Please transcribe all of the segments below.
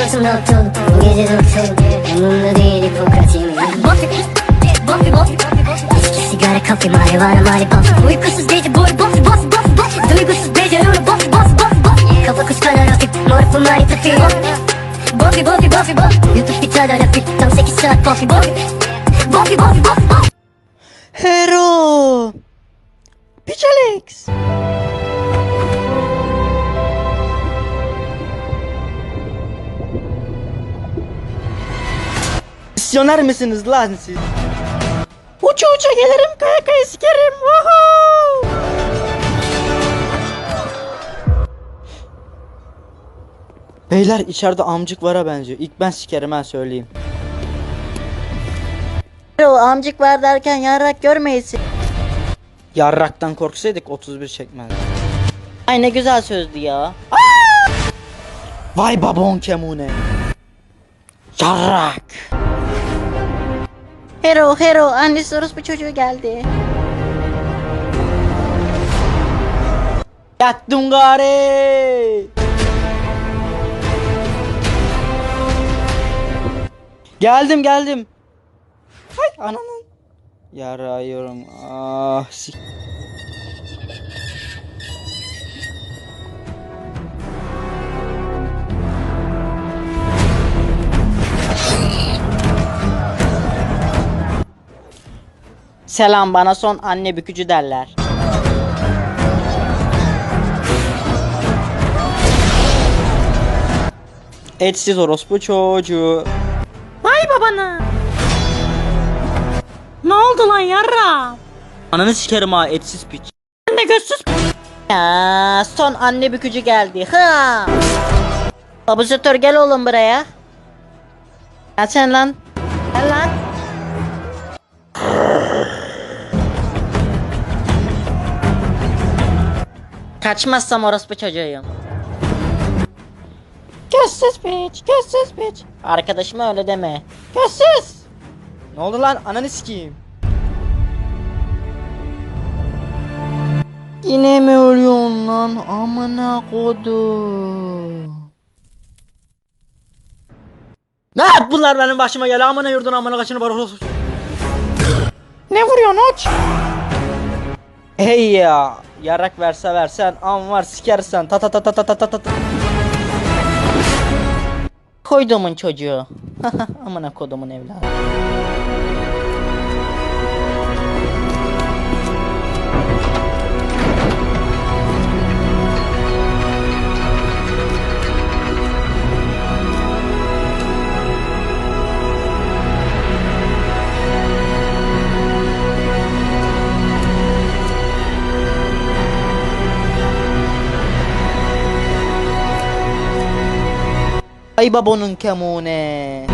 Bakıyorsun doktor bu gece doktor Umurumda değil hipokratimi Baktık Baktık baktık Eski sigara kafi marihuana maripal Uykusuz gece boy bas bas bas bas Duygusuz gece rulo bas bas bas bas Kafa kuskana rakip morfu maritafi Buffy Buffy Buffy Buffy Youtube biter rapip tam 8 saat Buffy Buffy Buffy Buffy Buffy Hero. Pitch Alex. Misyoner misiniz lan siz? Uça uça gelirim kaya kaya sikerim. Woohoo! Beyler içeride amcık vara benziyor. İlk ben sikerim ben söyleyeyim. O amcık var derken yarrak görmeyesin. Yarraktan korksaydık 31 çekmezdi. Ay ne güzel sözdü ya. Vay babon kemune. Yarrak. Hero hero annesi orospu çocuğu geldi. Yattım gari. Geldim geldim. Hay ananın. Yarayıyorum. Ah sik. Selam bana son anne bükücü derler. Etsiz orospu çocuğu. Vay babana. Ne oldu lan yarra? Ananı sikerim ha etsiz piç. Anne gözsüz. Ya son anne bükücü geldi. Ha. Abuzatör gel oğlum buraya. Gel sen lan. Gel lan. Kaçmazsam orospu çocuğuyum. Gözsüz piç, gözsüz piç. Arkadaşıma öyle deme. Gözsüz. Ne oldu lan ananı sikeyim. Yine mi ölüyorsun lan amına kodum. Ne yap bunlar benim başıma gel amına yurdun amına kaçını var Ne vuruyorsun oç? Hey ya yarak verse versen am var sikersen ta ta ta ta ta ta ta ta Koyduğumun çocuğu. Amına kodumun evladı. Ay babonun kemune.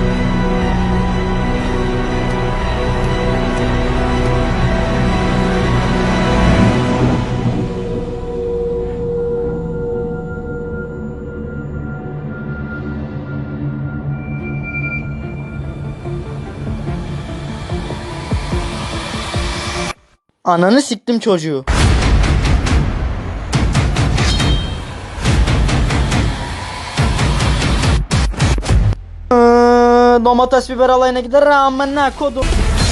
Ananı siktim çocuğu. Domates biber alayına gider amına kodum.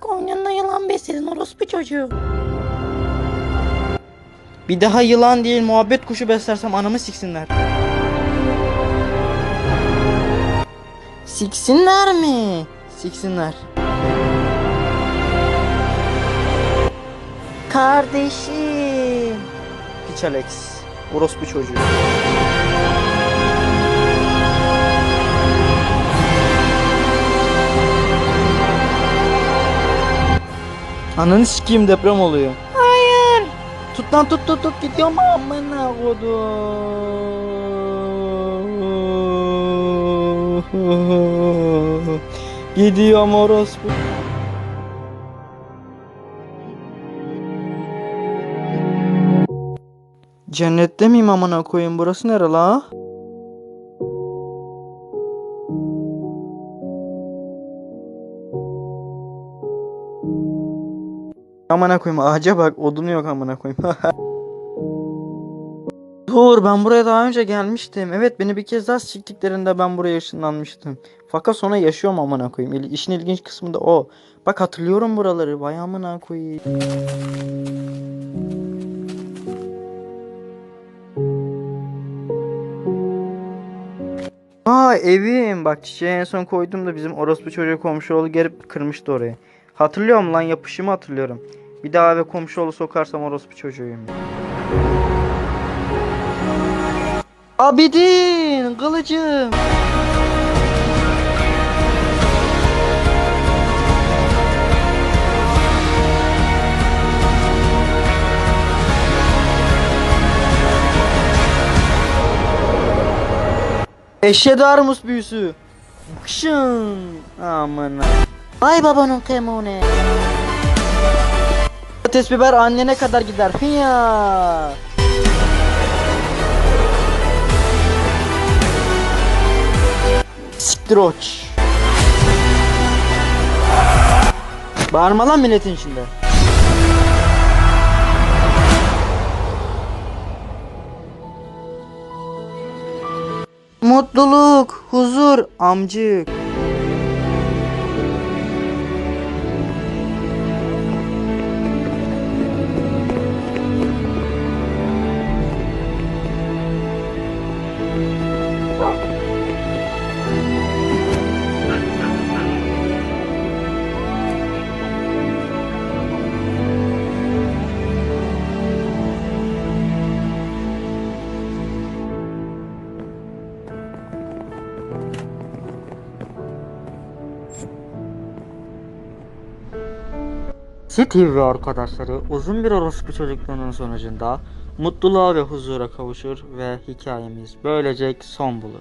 Konya'nda yılan besledin orospu çocuğu. Bir daha yılan değil muhabbet kuşu beslersem anamı siksinler. Siksinler mi? Siksinler. Kardeşim. Piç Alex. Orospu çocuğu. Ananı sikeyim deprem oluyor. Tut lan tut tut tut gidiyorum amına kodum. Gidiyorum orospu. Cennette miyim amına koyayım burası nere la? Amına koyayım ağaca bak odunu yok amına koyayım. Dur ben buraya daha önce gelmiştim. Evet beni bir kez daha siktiklerinde ben buraya ışınlanmıştım. Fakat sonra yaşıyorum amına koyayım. İl- İşin ilginç kısmı da o. Bak hatırlıyorum buraları. Vay amına koyayım. Aa evim. Bak çiçeği en son koyduğumda bizim orospu çocuğu komşuoğlu gelip kırmıştı orayı. Hatırlıyorum lan yapışımı hatırlıyorum. Bir daha eve komşuoğlu sokarsam orospu çocuğuyum. Abidin kılıcım. Eşedarmus büyüsü. Kışın. Aman. Vay babanın kemone. Patates biber annene kadar gider. Hıya. Siktiroç. Bağırma lan milletin içinde. Mutluluk, huzur, amcık. Steve ve arkadaşları uzun bir orospu çocukluğunun sonucunda mutluluğa ve huzura kavuşur ve hikayemiz böylece son bulur.